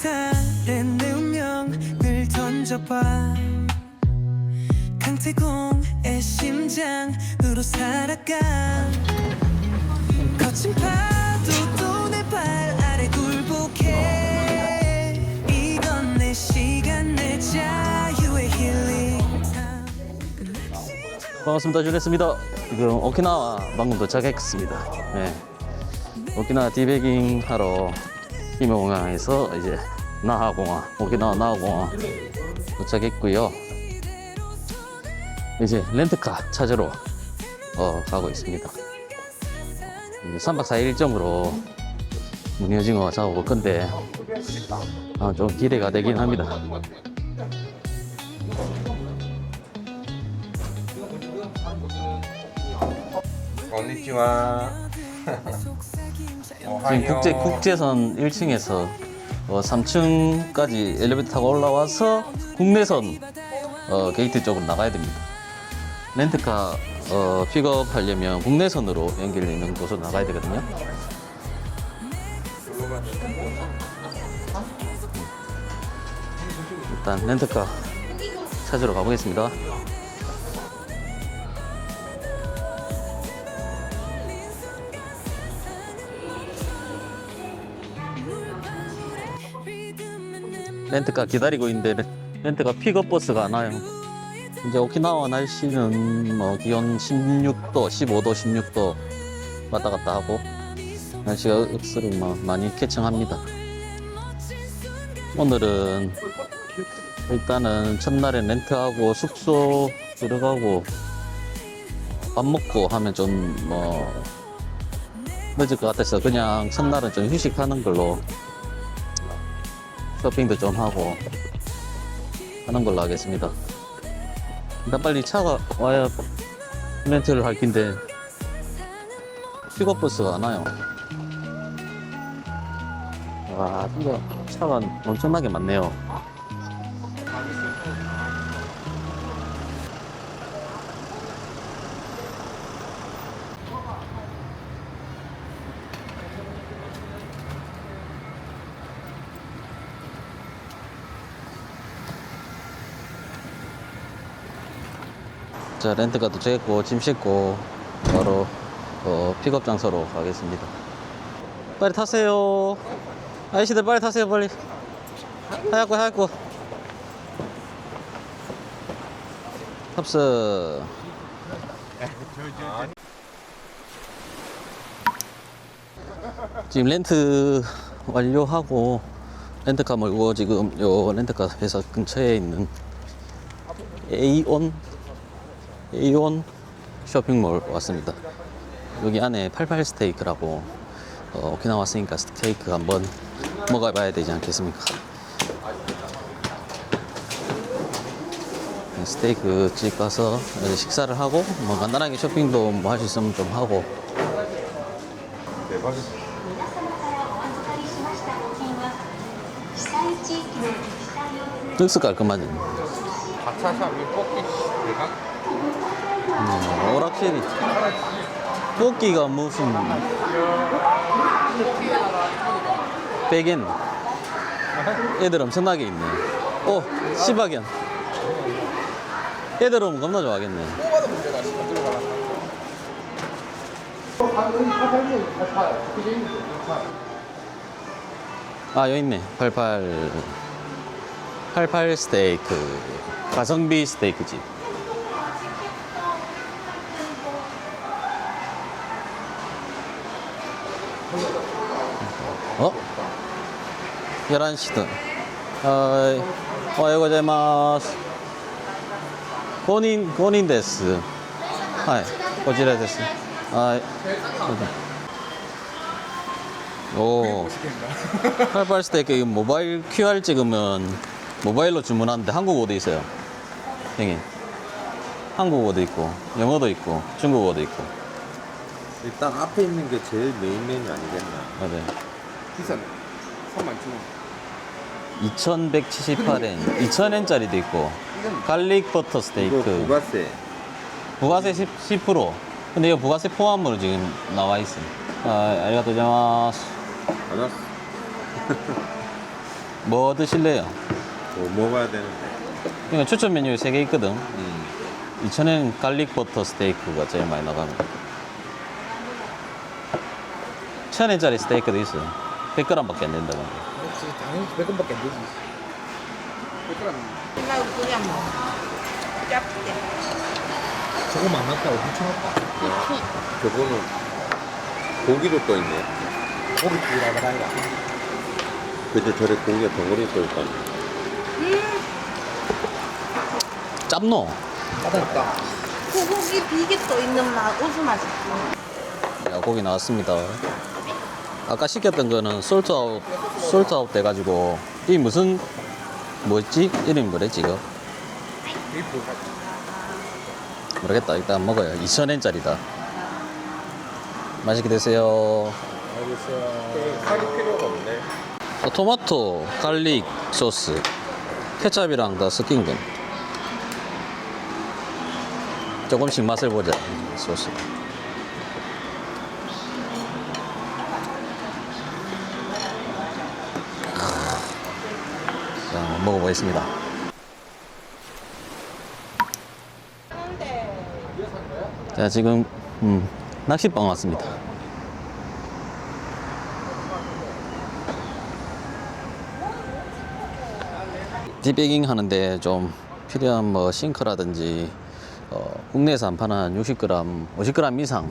내 운명을 던져봐 강태공의 심장으로 살아가 거친 파도도 내 발 아래 굴복해 이건 내 시간 내 자유의 힐링 반갑습니다. 주냈습니다. 지금 오키나와 방금 도착했습니다. 네. 오키나와 디베깅 하러 김해공항에서 이제 나하공항, 오키나와 나하공항 도착했고요. 이제 렌트카 찾으러 어, 가고 있습니다. 3박 4일 일정으로 문효징어 잡아볼 건데 아, 좀 기대가 되긴 합니다. 건니치와 지금 국제 국제선 1층에서 어, 3층까지 엘리베이터 타고 올라와서 국내선 어, 게이트 쪽으로 나가야 됩니다. 렌트카 어, 픽업하려면 국내선으로 연결되어 있는 곳으로 나가야 되거든요. 일단 렌트카 찾으러 가보겠습니다. 렌트카 기다리고 있는데 렌- 렌트카 픽업 버스가 안 와요. 이제 오키나와 날씨는 뭐 기온 16도, 15도, 16도 왔다 갔다 하고 날씨가 억수로 뭐 많이 쾌청합니다. 오늘은 일단은 첫날에 렌트하고 숙소 들어가고 밥 먹고 하면 좀 뭐 늦을 것 같아서 그냥 첫날은 좀 휴식하는 걸로 쇼핑도 좀 하고 하는 걸로 하겠습니다. 일단 빨리 차가 와야 렌트를 할 긴데 픽업 버스가 안 와요. 와, 진짜 차가 엄청나게 많네요. 자, 렌트가 도착했고, 짐 싣고, 바로, 어, 픽업 장소로 가겠습니다. 빨리 타세요. 아저씨들 빨리 타세요, 빨리. 하얗고, 하얗고. 탑승. 지금 렌트 완료하고, 렌트카 몰고 지금 요 렌트카 회사 근처에 있는 에이온 에 이온 쇼핑몰 왔습니다. 여기 안에 88 스테이크라고 어, 오키나와 왔으니까 스테이크 한번 먹어봐야 되지 않겠습니까? 스테이크 집 가서 식사를 하고 뭐 간단하게 쇼핑도 뭐 할 수 있으면 좀 하고 네, 스 깔끔하지? 가차샵이 뽑기 대강? 음, 오락실이 뽑기가 무슨 백엔? 애들 엄청나게 있네. 오 시박연 애들 오면 겁나 좋아하겠네. 아 여기 있네. 88 88 스테이크. 가성비 스테이크 집 11시든. 하이. 오하요 고자이마스. 고닌, 고닌 데스. 하이. 고지라 데스. 하이. 오. 팔팔 스테이크 이거 모바일 QR 찍으면 모바일로 주문하는데 한국어도 있어요. 형님. 한국어도 있고, 영어도 있고, 중국어도 있고. 일단 앞에 있는 게 제일 메인 메뉴 아니겠나? 맞아요. 비싸네. 3만 2천 원. 2178엔, 2000엔짜리도 있고, 갈릭 버터 이거 스테이크, 부가세 부가세 10, 10%. 근데 이거 부가세 포함으로 지금 나와 있어요. 아, 아리가또 고자이마스. 알았어 뭐 드실래요? 뭐 먹어야 되는데. 그러니까 추천 메뉴 3개 있거든. 음. 2,000엔 갈릭 버터 스테이크가 제일 많이 나갑니다. 1,000엔짜리 스테이크도 있어요. 100g밖에 안 된다고. 그렇지 당연히 100원밖에 안 되지 그냥 먹어. 짭게. 저거 만났다 엄청 아파 저거는 고기로 떠 있네. 고기 구이라고 하니까 그저 저래 고기가 덩어리 떠 있다. 짭노? 까다롭다 소고기 비계 또 있는 맛, 우수 맛있어. 야, 고기 나왔습니다. 아까 시켰던 거는 솔트아웃, 솔트아웃 돼가지고, 이 무슨, 뭐였지? 이름이 뭐랬지, 이거? 모르겠다. 일단 먹어요. 2,000엔짜리다. 맛있게 드세요. 어, 토마토, 갈릭 소스, 케찹이랑 다 섞인 건. 조금씩 맛을 보자, 소스. 자, 먹어보겠습니다. 자, 지금, 음, 낚시방 왔습니다. 디베깅 하는데 좀 필요한 뭐 싱커라든지 어, 국내에서 안 파는 60g, 50g 이상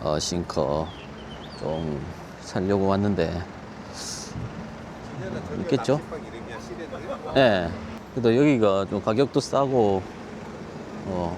어, 싱커 좀 살려고 왔는데 있겠죠? 예. 네. 그래도 여기가 좀 가격도 싸고 어,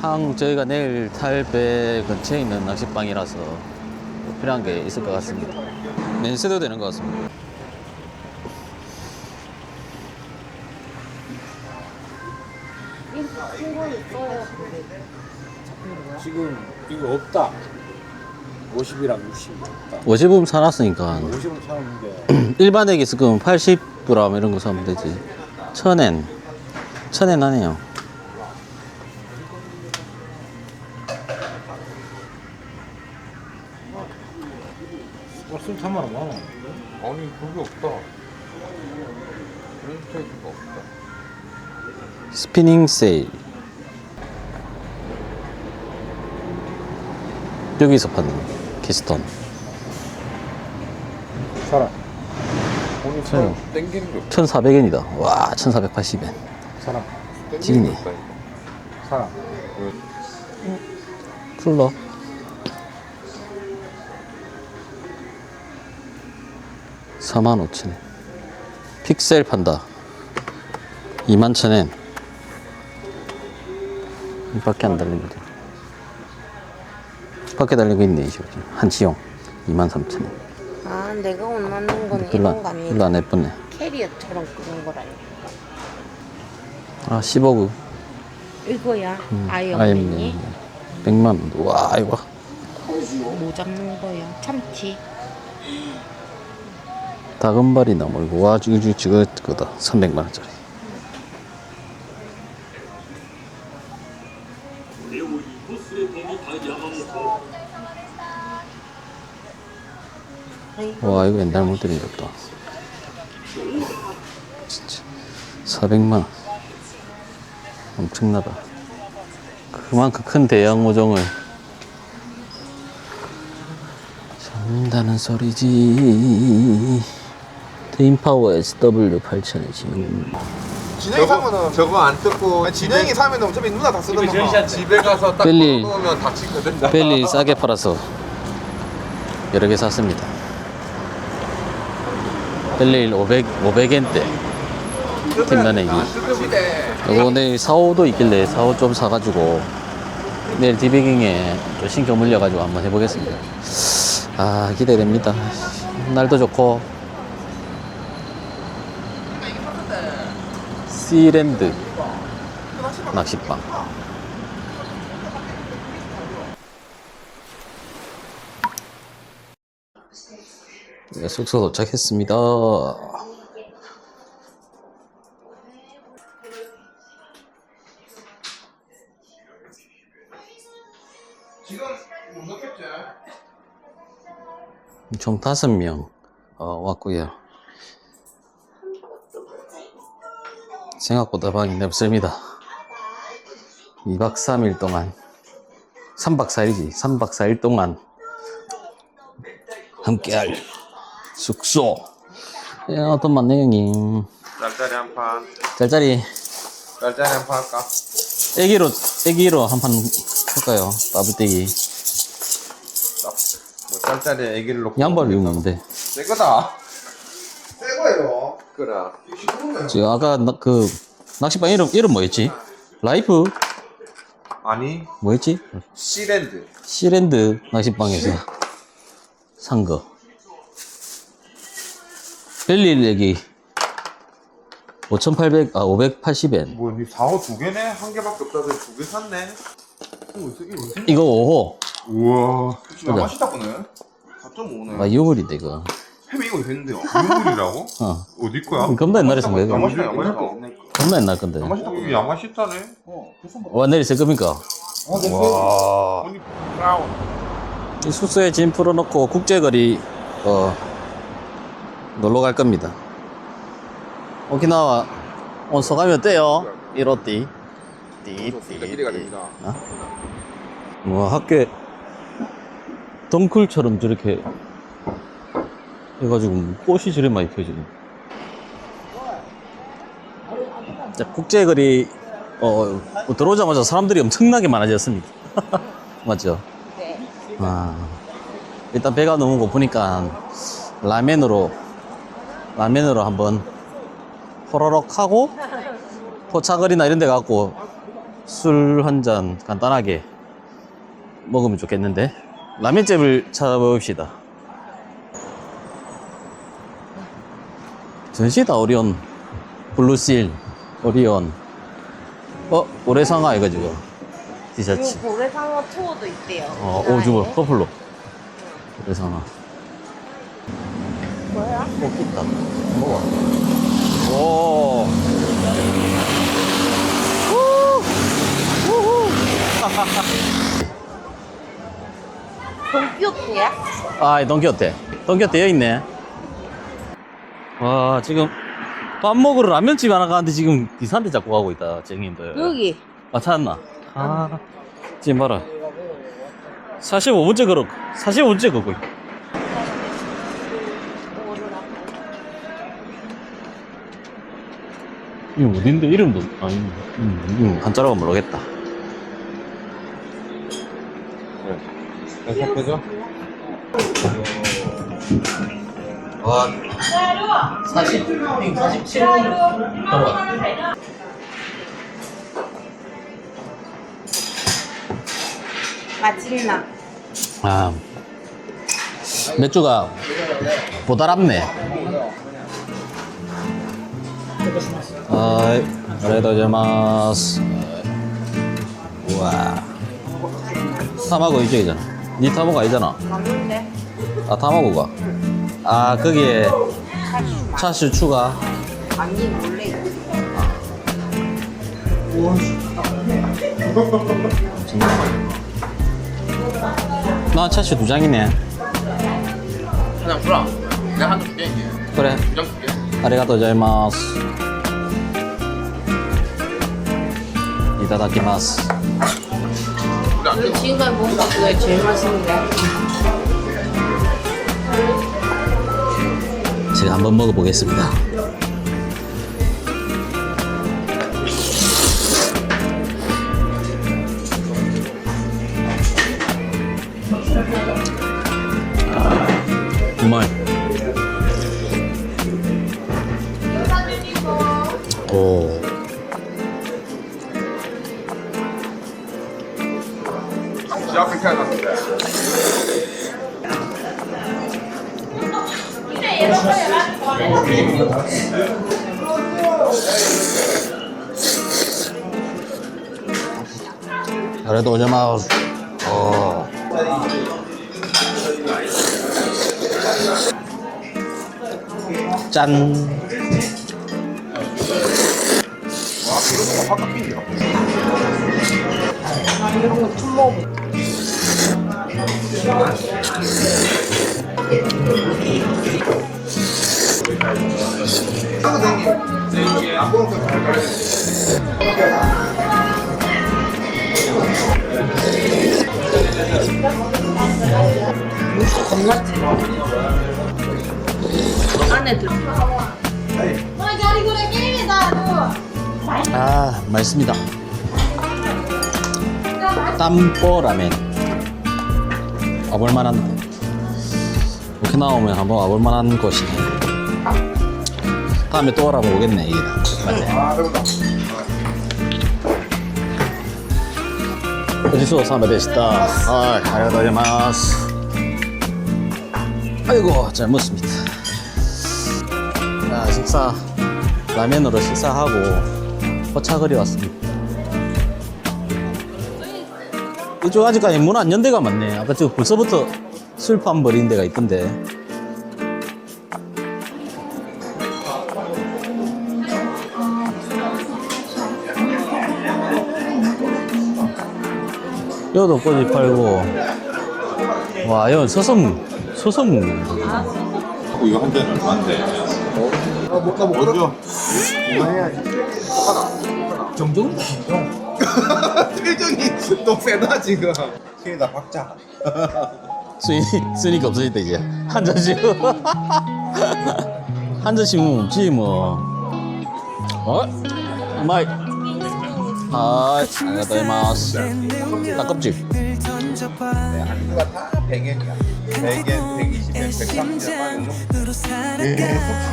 항 저희가 내일 탈 배 근처에 있는 낚시방이라서 뭐 필요한 게 있을 것 같습니다. 면세도 되는 것 같습니다. 지금 이거 없다 50이랑 60이 없다 50음 사놨으니까 50은 사는데 일반액 있을 거면 80g 이런 거 사면 되지. 천엔. 천엔 하네요. 어, 술 3만 원 많아 아니 그게 없다. 그런 스테이크가 없다. 스피닝 세일. 여기서 파는 키스톤. 사람 땡기는 게 없다. 1,400엔이다. 와, 1,480엔. 사람 땡기는 찌네. 게 없다니까. 사람 쿨러. 사만 5천 엔. 픽셀 판다. 2만 천 엔. 이밖에 안 달린 거죠. 달린 거 있네. 한치용. 2만 3천 엔. 아, 내가 원하는 건 별로, 이런 거 안- 별로 아니야. 안 예쁘네. 캐리어처럼 그런 거라니. 아, 15구. 이거야. 음, 아이언맨이. 100만 원. 와, 이거. 뭐 잡는 거야? 참치. 다금발이나 뭐 이거 와 저거 그거다 300만 원짜리 와 이거 옛날 모델이었다 진짜. 400만. 원 엄청나다. 그만큼 큰 대형 모종을. 잡는다는 소리지. 트윈파워 SW 8000이지 진영이 사면은. 저거 안 뜯고 아니, 진영이 사면은 어차피 누나 다 쓰던 거. 집에 가서 딱 벨리. 넣으면 다치거든. 벨리 싸게 팔아서 여러 개 샀습니다. 벨리 500, 500엔대. 팀면액이. 이거 내일 사오도 있길래 사오 좀 사가지고 내일 디베깅에 또 신경 물려가지고 한번 해보겠습니다. 아, 기대됩니다. 날도 좋고. 시랜드 낚시방. 네, 숙소 도착했습니다. 총 다섯 명 어, 왔고요. 생각보다 방이 넓습니다. 2박 3일 동안 3박 4일이지 3박 4일 동안 함께할 숙소 예, 어떤 맛네 형님 짤짤이 한 판. 짤짤이 짤짤이 한 판 할까? 애기로 애기로 한 판 할까요? 따블떼기 뭐 짤짤이 애기를 놓고. 양발을 이용하는데 내 거다. 새 거예요. 그래. 지금 아까 나- 그 낚시방 이름 이름 뭐였지? 라이프 아니, 뭐였지? 시랜드. 시랜드 낚시방에서 산 거. 벨리 렉이 5,800, 아, 580엔. 뭐, 니 4호 두 개네? 한 개밖에 없다서 두 개 샀네? 어, 이게 무슨? 이거 5호. 우와. 지금 맛있다 보네. 4.5네. 아, 6월인데, 이거. 햄이 이거 됐는데요. 유물이라고? 어. 어디 거야? 겁나 옛날에 산 거야, 이거. 야마시타, 야마시타. 겁나 옛날 건데. 야마시타, 이게 야마시타네? 와, 내일 쓸 겁니까? 와. 아니, 브라운. 이 숙소에 짐 풀어놓고 국제거리, 어, 놀러 갈 겁니다. 오키나와 온 소감이 어때요? 이로띠. 띠, 띠, 기대가 띠. 됩니다. 뭐 학교에 덩쿨처럼 저렇게 해가지고 꽃이 저래 많이 펴지네. 자, 국제거리 어, 들어오자마자 사람들이 엄청나게 많아졌습니다. 맞죠? 네. 아, 일단 배가 너무 고프니까 라면으로 라면으로 한번 호로록 하고 포차거리나 이런 데 가고 술 한 잔 간단하게 먹으면 좋겠는데 라면집을 찾아봅시다 전시다 오리온 블루실 오리온 어? 고래상어 이거 지금 티셔츠 그리고 고래상어 투어도 있대요. 어, 오, 주고 커플로. 하 나. 뭐야? 오, 있다. 먹어. 오. 돈키호테야? 아, 동키호테. 동키호테 여기 있네. 와, 지금 밥 먹으러 라면집 하나 가는데 지금 이산데 자꾸 가고 있다, 쟁님들. 여기. 아, 찾았나? 아, 지금 봐라. 45분째 걸어, 45분째 걷고 있다. 이거 어딘데? 이름도, 아니, 음, 음, 한자라고 모르겠다. 계속 빼줘? 와, 40, 47분 걸어왔다. 맛있나? 아, 맥주가 보다랍네. 아이, 아리가토고자이마스. 우와. 타마고 이쪽이잖아. 니 타마고 아니잖아. 아, 타마고가. 아, 거기에 차슈 추가. 아니 원래. 나 차슈 두 장이네. 그냥 불아. 내가 한줄게 이게. 그래. 두장 줄게. 아리가토고자이마스. 이타다키마스. 우리 안 돼. 지금까지 먹은 것 중에 제일 맛있는데. 제가 한번 먹어보겠습니다. 그래도 오자마자 어. 짠. 이런 거 처음 먹어 아 맛있습니다. 땀뽀라멘 와볼만한데 이렇게 나오면 한번 와볼만한 곳이네 다음에 또 오라면 오겠네 이게 맞네 사마데시다 아 먹습니다 자 식사 라면으로 식사하고 포차거리 왔습니다. 이쪽 아직까지 문 안연 데가 많네. 아까 저 벌써부터 술판 버린 데가 있던데. 여도 꼬지 팔고. 와, 여기 서섬, 서섬. 이거 한잔 얼마인데? 어, 못 가면 먼저 정정? 표정이 또 세다 지금. 신이다 박자. 쓰니, 쓰니까 없어졌다, 이제. 한 잔씩. 한 잔씩은 없지, 뭐. 어? 마이. 아, 안녕하세요. 던져봐 한국가 다 100엔이야. 100엔, 120엔, 130엔. 심장으로 살아가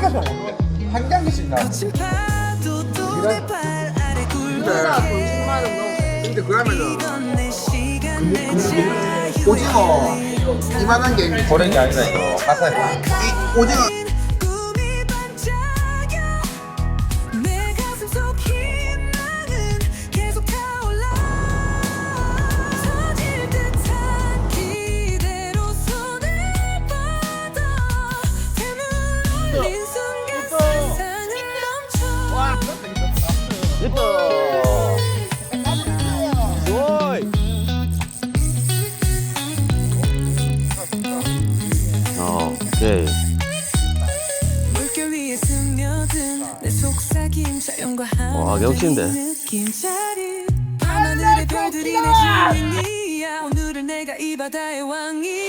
숙주가 좋은데 한 장씩 나. 거친 파도도 내발 아래 굴러가 근데 그러면은 오징어 이만한 게 고랭이 아니다 이거 가사에 이 오징어 자리 밤하늘의 별들이 내 주인이야 오늘은 내가 이 바다의 왕이야